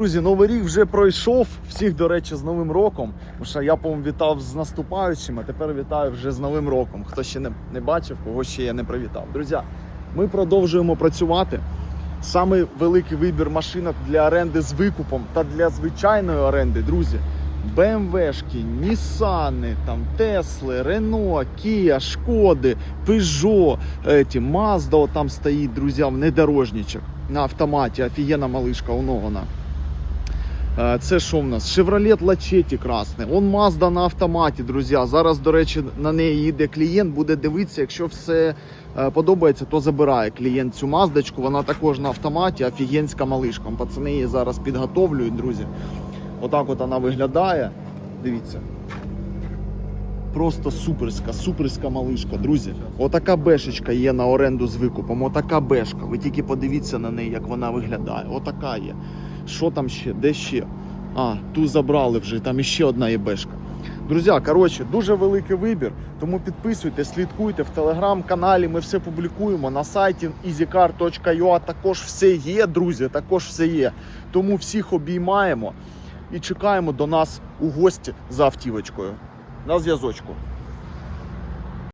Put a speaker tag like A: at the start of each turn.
A: Друзі, новий рік вже пройшов. Всіх, до речі, з Новим роком. Тому що я, по-моєму, вітав з наступаючим, а тепер вітаю вже з Новим роком. Хто ще не, не бачив, кого ще я не привітав. Друзі, ми продовжуємо працювати. Саме великий вибір машинок для оренди з викупом та для звичайної оренди, друзі. БМВшки, Нісани, там Тесли, Рено, Кія, Шкоди, Peugeot, еті, Mazda там стоїть, друзі, внедорожничок на автоматі. Офігенна малишка, воно вона. Е, Це що в нас? Chevrolet Lachetti красний. Он Mazda на автоматі, друзі. Зараз, до речі, на неї їде клієнт, буде дивитися, якщо все е, подобається, то забирає клієнт цю маздочку. Вона також на автоматі, офігенська малишка. Пацани її зараз підготовлюють, друзі. Отак от вона виглядає. Дивіться. Просто суперська, суперська малишка, друзі. Отака бешечка є на оренду з викупом. Отака бешка. Ви тільки подивіться на неї, як вона виглядає. Отака є. Що там ще? Де ще? А, ту забрали вже, там іще одна є бешка. Друзі, коротше, дуже великий вибір. Тому підписуйтесь, слідкуйте в телеграм-каналі. Ми все публікуємо на сайті easycar.ua Також все є, друзі. Також все є. Тому всіх обіймаємо і чекаємо до нас у гості за автівочкою на зв'язочку.